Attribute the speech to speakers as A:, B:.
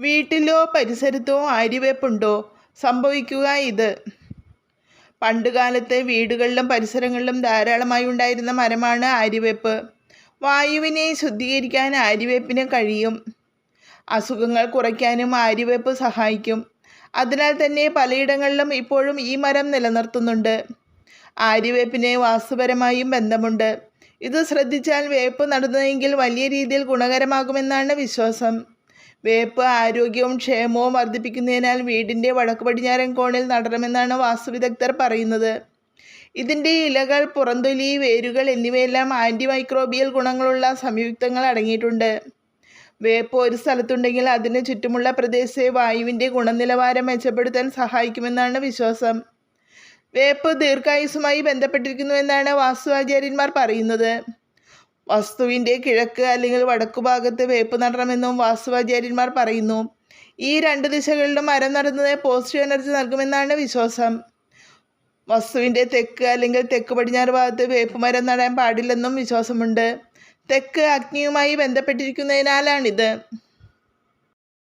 A: വീട്ടിലോ പരിസരത്തോ ആര്യവേപ്പുണ്ടോ സംഭവിക്കുക ഇത്. പണ്ടുകാലത്ത് വീടുകളിലും പരിസരങ്ങളിലും ധാരാളമായി ഉണ്ടായിരുന്ന മരമാണ് ആര്യവേപ്പ് വായുവിനെ ശുദ്ധീകരിക്കാൻ ആര്യവേപ്പിന് കഴിയും. അസുഖങ്ങൾ കുറയ്ക്കാനും ആര്യവേപ്പ് സഹായിക്കും. അതിനാൽ തന്നെ പലയിടങ്ങളിലും ഇപ്പോഴും ഈ മരം നിലനിർത്തുന്നുണ്ട്. ആര്യവേപ്പിന് വാസ്തുപരമായും ബന്ധമുണ്ട്. ഇത് ശ്രദ്ധിച്ചാൽ വേപ്പ് നടുന്നതെങ്കിൽ വലിയ രീതിയിൽ ഗുണകരമാകുമെന്നാണ് വിശ്വാസം. വേപ്പ് ആരോഗ്യവും ക്ഷേമവും വർദ്ധിപ്പിക്കുന്നതിനാൽ വീടിന്റെ വടക്ക് പടിഞ്ഞാറൻ കോണിൽ നടണമെന്നാണ് വാസ്തുവിദഗ്ധർ പറയുന്നത്. ഇതിന്റെ ഇലകൾ പുറന്തൊലി വേരുകൾ എന്നിവയെല്ലാം ആന്റി മൈക്രോബിയൽ ഗുണങ്ങളുള്ള സംയുക്തങ്ങൾ അടങ്ങിയിട്ടുണ്ട്. വേപ്പ് ഒരു സ്ഥലത്തുണ്ടെങ്കിൽ അതിന് ചുറ്റുമുള്ള പ്രദേശത്തെ വായുവിന്റെ ഗുണനിലവാരം മെച്ചപ്പെടുത്താൻ സഹായിക്കുമെന്നാണ് വിശ്വാസം. വേപ്പ് ദീർഘായുസുമായി ബന്ധപ്പെട്ടിരിക്കുന്നുവെന്നാണ് വാസ്തുവാചാര്യന്മാർ പറയുന്നത്. വസ്തുവിന്റെ കിഴക്ക് അല്ലെങ്കിൽ വടക്കു ഭാഗത്ത് വേപ്പ് നടണമെന്നും വാസ്തുവാചാര്യന്മാർ പറയുന്നു. ഈ രണ്ട് ദിശകളിലും മരം നടുന്നത് പോസിറ്റീവ് എനർജി നൽകുമെന്നാണ് വിശ്വാസം. വസ്തുവിന്റെ തെക്ക് അല്ലെങ്കിൽ തെക്ക് പടിഞ്ഞാറ് ഭാഗത്ത് വേപ്പ് മരം നടാൻ പാടില്ലെന്നും വിശ്വാസമുണ്ട്. തെക്ക് അഗ്നിയുമായി ബന്ധപ്പെട്ടിരിക്കുന്നതിനാലാണിത്.